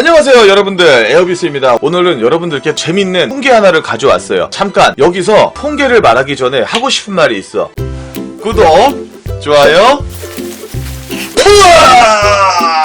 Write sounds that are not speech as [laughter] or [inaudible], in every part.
안녕하세요 여러분들. 에어비스입니다. 오늘은 여러분들께 재밌는 통계 하나를 가져왔어요. 잠깐 여기서 통계를 말하기 전에 하고 싶은 말이 있어. 구독 좋아요. 우와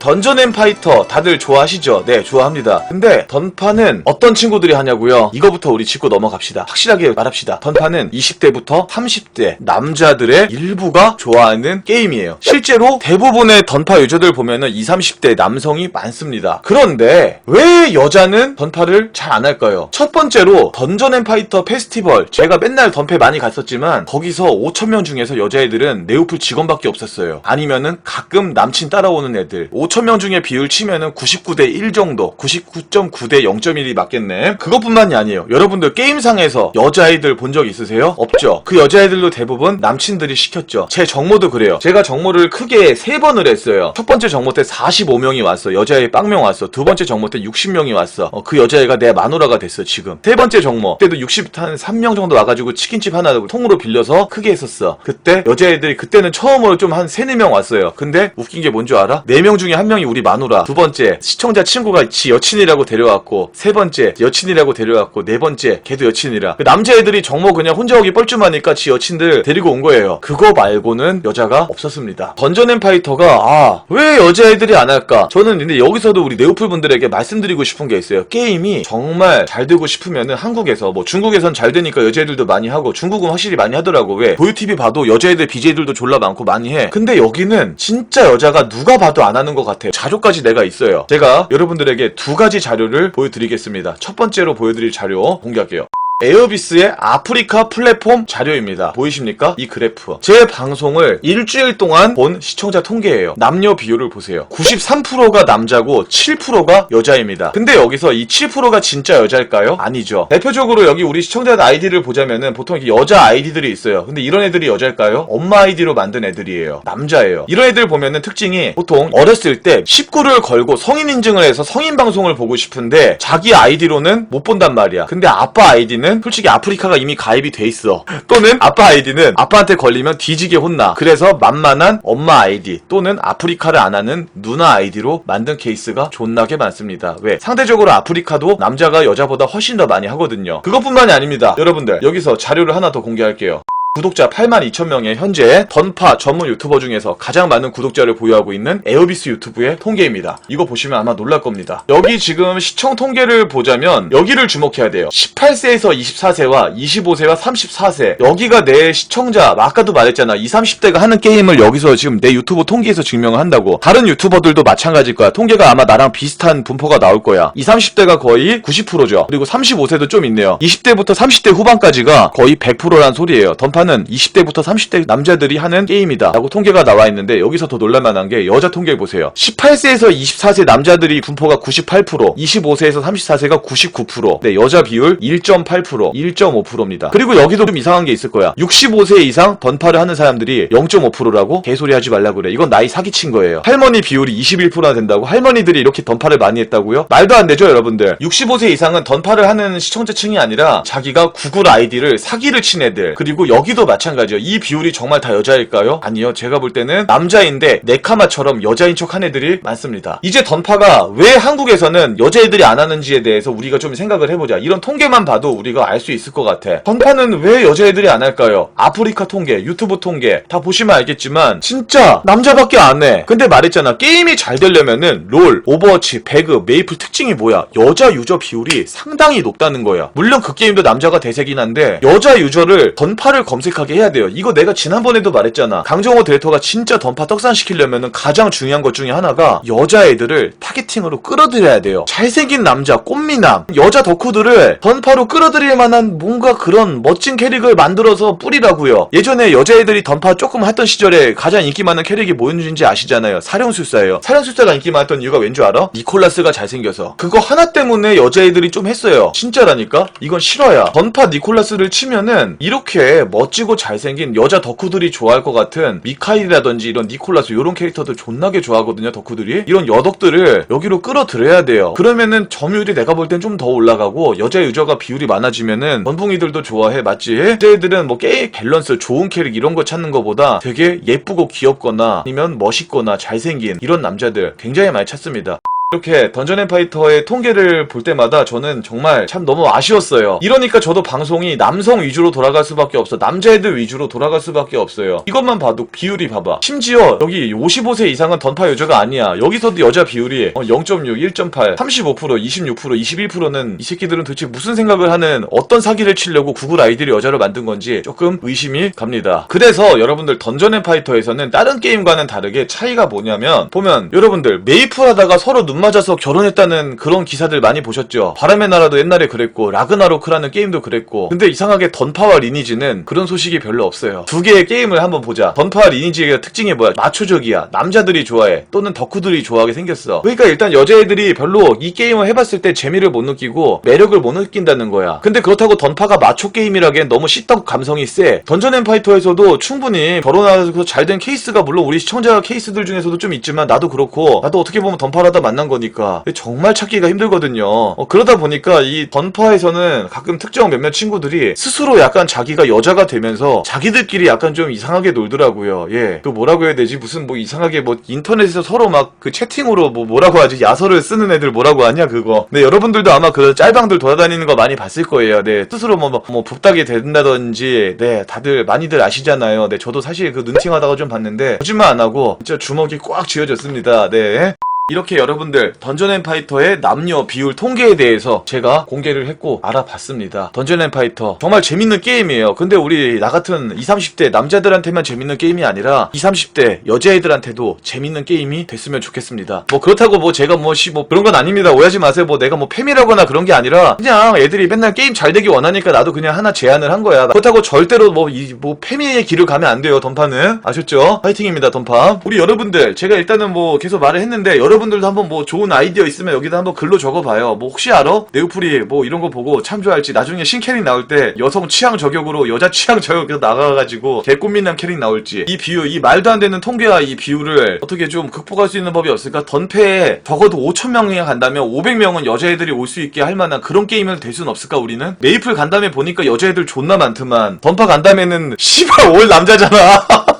던전 앤 파이터 다들 좋아하시죠? 네, 좋아합니다. 근데 던파는 어떤 친구들이 하냐고요? 이거부터 우리 짚고 넘어갑시다. 확실하게 말합시다. 던파는 20대부터 30대 남자들의 일부가 좋아하는 게임이에요. 실제로 대부분의 던파 유저들 보면은 20, 30대 남성이 많습니다. 그런데 왜 여자는 던파를 잘 안 할까요? 첫 번째로 던전 앤 파이터 페스티벌 제가 맨날 던패 많이 갔었지만 거기서 5천명 중에서 여자애들은 네오플 직원밖에 없었어요. 아니면은 가끔 남친 따라오는 애들 5천명 중에 비율 치면은 99대 1 정도 99.9 대 0.1이 맞겠네. 그것뿐만이 아니에요. 여러분들 게임상에서 여자아이들 본 적 있으세요? 없죠. 그 여자아이들도 대부분 남친들이 시켰죠. 제 정모도 그래요. 제가 정모를 크게 세 번을 했어요. 첫 번째 정모 때 45명이 왔어. 여자애 빵명 왔어. 두 번째 정모 때 60명이 왔어. 어, 그 여자애가 내 마누라가 됐어 지금. 세 번째 정모 그때도 60한 3명 정도 와가지고 치킨집 하나 통으로 빌려서 크게 했었어. 그때 여자애들이 그때는 처음으로 좀 한 3, 4명 왔어요. 근데 웃긴 게 뭔 줄 알아? 4명 중에 한 명이 우리 마누라. 두 번째 시청자 친구가 지 여친이라고 데려왔고 세 번째 여친이라고 데려왔고 네 번째 걔도 여친이라. 그 남자애들이 정모 그냥 혼자 오기 뻘쭘하니까 지 여친들 데리고 온 거예요. 그거 말고는 여자가 없었습니다. 던전 앤 파이터가 아 왜 여자애들이 안 할까? 저는 근데 여기서도 우리 네오플 분들에게 말씀드리고 싶은 게 있어요. 게임이 정말 잘 되고 싶으면은 한국에서 뭐 중국에선 잘 되니까 여자애들도 많이 하고 중국은 확실히 많이 하더라고. 왜? 보유TV 봐도 여자애들 BJ들도 졸라 많고 많이 해. 근데 여기는 진짜 여자가 누가 봐도 안 하는 것 같아 요. 자료까지 내가 있어요. 제가 여러분들에게 두 가지 자료를 보여드리겠습니다. 첫 번째로 보여드릴 자료 공개할게요. 에어비스의 아프리카 플랫폼 자료입니다. 보이십니까? 이 그래프. 제 방송을 일주일 동안 본 시청자 통계예요. 남녀 비율을 보세요. 93%가 남자고 7%가 여자입니다. 근데 여기서 이 7%가 진짜 여자일까요? 아니죠. 대표적으로 여기 우리 시청자 아이디를 보자면은 보통 여자 아이디들이 있어요. 근데 이런 애들이 여자일까요? 엄마 아이디로 만든 애들이에요. 남자예요. 이런 애들 보면은 특징이 보통 어렸을 때 19를 걸고 성인 인증을 해서 성인 방송을 보고 싶은데 자기 아이디로는 못 본단 말이야. 근데 아빠 아이디는 솔직히 아프리카가 이미 가입이 돼 있어. [laughs] 또는 아빠 아이디는 아빠한테 걸리면 뒤지게 혼나. 그래서 만만한 엄마 아이디 또는 아프리카를 안 하는 누나 아이디로 만든 케이스가 존나게 많습니다. 왜? 상대적으로 아프리카도 남자가 여자보다 훨씬 더 많이 하거든요. 그것뿐만이 아닙니다. 여러분들 여기서 자료를 하나 더 공개할게요. 구독자 8만 2천 명의 현재 던파 전문 유튜버 중에서 가장 많은 구독자를 보유하고 있는 에어비스 유튜브의 통계입니다. 이거 보시면 아마 놀랄 겁니다. 여기 지금 시청 통계를 보자면 여기를 주목해야 돼요. 18세에서 24세와 25세와 34세 여기가 내 시청자 아까도 말했잖아 20, 30대가 하는 게임을 여기서 지금 내 유튜브 통계에서 증명을 한다고 다른 유튜버들도 마찬가지일 거야. 통계가 아마 나랑 비슷한 분포가 나올 거야. 20, 30대가 거의 90%죠. 그리고 35세도 좀 있네요. 20대부터 30대 후반까지가 거의 100%란 소리예요. 던파 는 20대부터 30대 남자들이 하는 게임이다 라고 통계가 나와 있는데 여기서 더 놀랄만한 게 여자 통계 보세요. 18세에서 24세 남자들이 분포가 98% 25세에서 34세가 99% 네, 여자 비율 1.8% 1.5%입니다. 그리고 여기도 좀 이상한 게 있을 거야. 65세 이상 던파를 하는 사람들이 0.5%라고 개소리 하지 말라고 그래. 이건 나이 사기친 거예요. 할머니 비율이 21%나 된다고 할머니들이 이렇게 던파를 많이 했다고요? 말도 안 되죠 여러분들. 65세 이상은 던파를 하는 시청자층이 아니라 자기가 구글 아이디를 사기를 친 애들 그리고 여기 도 마찬가지예요. 이 비율이 정말 다 여자일까요? 아니요. 제가 볼 때는 남자인데 네카마처럼 여자인 척 한 애들이 많습니다. 이제 던파가 왜 한국에서는 여자애들이 안 하는지에 대해서 우리가 좀 생각을 해보자. 이런 통계만 봐도 우리가 알 수 있을 것 같아. 던파는 왜 여자애들이 안 할까요? 아프리카 통계, 유튜브 통계 다 보시면 알겠지만 진짜 남자밖에 안 해. 근데 말했잖아. 게임이 잘 되려면은 롤, 오버워치, 배그, 메이플 특징이 뭐야? 여자 유저 비율이 상당히 높다는 거야. 물론 그 게임도 남자가 대세긴 한데 여자 유저를 던파를 검 색하게 해야 돼요. 이거 내가 지난번에도 말했잖아. 강정호 데이터가 진짜 던파 떡상시키려면 가장 중요한 것 중에 하나가 여자애들을 타겟팅으로 끌어들여야 돼요. 잘생긴 남자, 꽃미남, 여자 덕후들을 던파로 끌어들일 만한 뭔가 그런 멋진 캐릭을 만들어서 뿌리라고요. 예전에 여자애들이 던파 조금 했던 시절에 가장 인기 많은 캐릭이 뭐였는지 아시잖아요. 사령술사예요. 사령술사가 인기 많았던 이유가 왠 줄 알아? 니콜라스가 잘생겨서. 그거 하나 때문에 여자애들이 좀 했어요. 진짜라니까? 이건 실화야. 던파 니콜라스를 치면은 이렇게 멋 멋지고 잘생긴 여자 덕후들이 좋아할 것 같은 미카일이라든지 이런 니콜라스 이런 캐릭터들 존나게 좋아하거든요 덕후들이. 이런 여덕들을 여기로 끌어들여야 돼요. 그러면은 점유율이 내가 볼 땐 좀 더 올라가고 여자 유저가 비율이 많아지면은 원붕이들도 좋아해 맞지? 여자애들은 뭐 게임 밸런스 좋은 캐릭 이런 거 찾는 거보다 되게 예쁘고 귀엽거나 아니면 멋있거나 잘생긴 이런 남자들 굉장히 많이 찾습니다 이렇게 던전 앤 파이터의 통계를 볼 때마다 저는 정말 참 너무 아쉬웠어요. 이러니까 저도 방송이 남성 위주로 돌아갈 수밖에 없어. 남자애들 위주로 돌아갈 수밖에 없어요. 이것만 봐도 비율이 봐봐. 심지어 여기 55세 이상은 던파 여자가 아니야. 여기서도 여자 비율이 어, 0.6, 1.8, 35%, 26%, 21%는 이 새끼들은 도대체 무슨 생각을 하는 어떤 사기를 치려고 구글 아이디를 여자로 만든 건지 조금 의심이 갑니다. 그래서 여러분들 던전 앤 파이터에서는 다른 게임과는 다르게 차이가 뭐냐면 보면 여러분들 메이플 하다가 서로 눈 맞아서 결혼했다는 그런 기사들 많이 보셨죠? 바람의 나라도 옛날에 그랬고 라그나로크라는 게임도 그랬고 근데 이상하게 던파와 리니지는 그런 소식이 별로 없어요. 두 개의 게임을 한번 보자. 던파와 리니지의 특징이 뭐야? 마초적이야. 남자들이 좋아해. 또는 덕후들이 좋아하게 생겼어. 그러니까 일단 여자애들이 별로 이 게임을 해봤을 때 재미를 못 느끼고 매력을 못 느낀다는 거야. 근데 그렇다고 던파가 마초 게임이라기엔 너무 시떡 감성이 세. 던전 앤 파이터에서도 충분히 결혼하고 잘된 케이스가 물론 우리 시청자 케이스들 중에서도 좀 있지만 나도 그렇고 나도 어떻게 보면 던파하다 만난 거니까 정말 찾기가 힘들거든요. 어, 그러다 보니까 이 던파에서는 가끔 특정 몇몇 친구들이 스스로 약간 자기가 여자가 되면서 자기들끼리 약간 좀 이상하게 놀더라고요. 예. 그 뭐라고 해야 되지? 무슨 뭐 이상하게 뭐 인터넷에서 서로 막 그 채팅으로 뭐 뭐라고 하지? 야설을 쓰는 애들 뭐라고 하냐 그거. 네, 여러분들도 아마 그 짤방들 돌아다니는 거 많이 봤을 거예요. 네. 스스로 뭐, 뭐, 뭐 붓닥이 된다든지 네, 다들 많이들 아시잖아요. 네, 저도 사실 그 눈팅하다가 좀 봤는데 거짓말 안 하고 진짜 주먹이 꽉 쥐어졌습니다. 네. 이렇게 여러분들 던전 앤 파이터의 남녀 비율 통계에 대해서 제가 공개를 했고 알아봤습니다. 던전 앤 파이터 정말 재밌는 게임이에요. 근데 우리 나 같은 20, 30대 남자들한테만 재밌는 게임이 아니라 20, 30대 여자애들한테도 재밌는 게임이 됐으면 좋겠습니다. 뭐 그렇다고 뭐 제가 뭐 시 뭐 그런 건 아닙니다. 오해하지 마세요. 뭐 내가 뭐 팸이라거나 그런 게 아니라 그냥 애들이 맨날 게임 잘 되기 원하니까 나도 그냥 하나 제안을 한 거야. 그렇다고 절대로 뭐 이뭐 팸의 길을 가면 안 돼요. 던파는 아셨죠? 파이팅입니다. 던파. 우리 여러분들 제가 일단은 뭐 계속 말을 했는데 여러분 들도 한번 뭐 좋은 아이디어 있으면 여기다 한번 글로 적어봐요. 뭐 혹시 알아? 네오플이 뭐 이런 거 보고 참조할지 나중에 신캐릭 나올 때 여성 취향 저격으로 여자 취향 저격으로 나가가지고 개꽃미남 캐릭 나올지 이 비율 이 말도 안 되는 통계와 이 비율을 어떻게 좀 극복할 수 있는 법이 없을까? 던패에 적어도 5천 명이 간다면 500명은 여자애들이 올 수 있게 할 만한 그런 게임을 될 수는 없을까 우리는? 메이플 간담회 보니까 여자애들 존나 많더만 던파 간담회는 씨발 올 남자잖아. [laughs]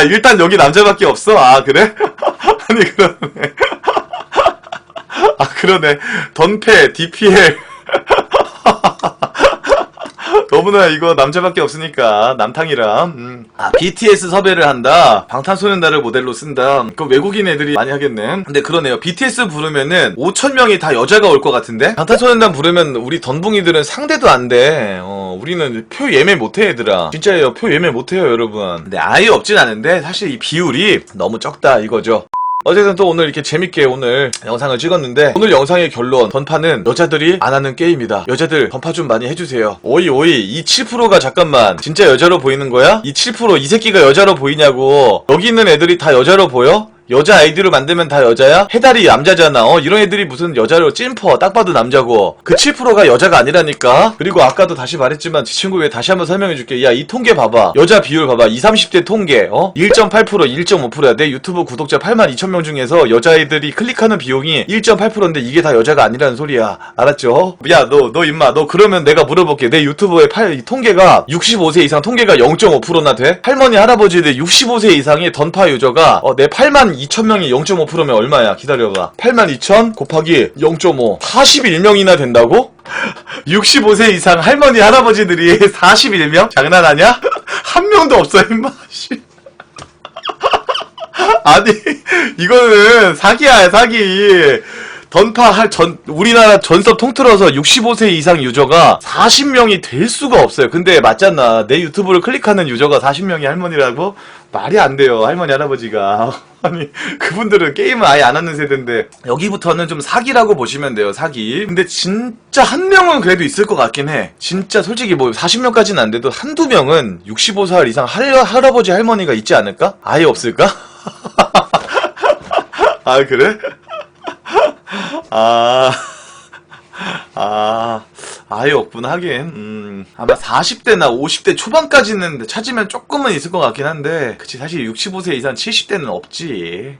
아 일단 여기 남자밖에 없어? 아 그래? [laughs] 아니 그러네. 아 그러네. 던패 DPL [laughs] 너무나 이거 남자밖에 없으니까 남탕이라 음. 아 BTS 섭외를 한다. 방탄소년단을 모델로 쓴다. 그 외국인 애들이 많이 하겠네. 근데 그러네요. BTS 부르면은 5천명이 다 여자가 올 것 같은데? 방탄소년단 부르면 우리 던붕이들은 상대도 안돼. 어, 우리는 표 예매 못해 얘들아. 진짜예요. 표 예매 못해요 여러분. 근데 아예 없진 않은데 사실 이 비율이 너무 적다 이거죠. 어쨌든 또 오늘 이렇게 재밌게 오늘 영상을 찍었는데 오늘 영상의 결론 던파는 여자들이 안 하는 게임이다. 여자들 던파 좀 많이 해주세요. 오이 오이 이 7%가 잠깐만 진짜 여자로 보이는 거야? 이 7%이 새끼가 여자로 보이냐고. 여기 있는 애들이 다 여자로 보여? 여자 아이디로 만들면 다 여자야? 해달이 남자잖아. 어, 이런 애들이 무슨 여자로 찐퍼. 딱 봐도 남자고. 그 7%가 여자가 아니라니까? 그리고 아까도 다시 말했지만, 제 친구 왜 다시 한번 설명해줄게. 야, 이 통계 봐봐. 여자 비율 봐봐. 20, 30대 통계. 어? 1.8%, 1.5%야. 내 유튜브 구독자 8만 2천 명 중에서 여자애들이 클릭하는 비용이 1.8%인데 이게 다 여자가 아니라는 소리야. 알았죠? 야, 너, 너 임마. 너 그러면 내가 물어볼게. 내 유튜브에 팔, 이 통계가 65세 이상 통계가 0.5%나 돼? 할머니, 할아버지들 65세 이상의 던파 유저가 어, 내 8만 2천 명이 0.5%면 얼마야? 기다려봐. 8만 2천 곱하기 0.5. 41명이나 된다고? [laughs] 65세 이상 할머니, 할아버지들이 41명? 장난하냐? [laughs] 한 명도 없어, 임마. [laughs] 씨. 아니, 이거는 사기야, 사기. 던파 할 전, 우리나라 전섭 통틀어서 65세 이상 유저가 40명이 될 수가 없어요. 근데 맞잖아. 내 유튜브를 클릭하는 유저가 40명이 할머니라고? 말이 안 돼요. 할머니, 할아버지가. [laughs] 아니, 그분들은 게임을 아예 안 하는 세대인데, 여기부터는 좀 사기라고 보시면 돼요, 사기. 근데 진짜 한 명은 그래도 있을 것 같긴 해. 진짜 솔직히 뭐 40명까지는 안 돼도 한두 명은 65살 이상 할, 할아버지, 할머니가 있지 않을까? 아예 없을까? [laughs] 아, 그래? 아, 아, [laughs] 아, 아예 없구나 하긴. 음, 아마 40대나 50대 초반까지는 찾으면 조금은 있을 것 같긴 한데 그치 사실 65세 이상 70대는 없지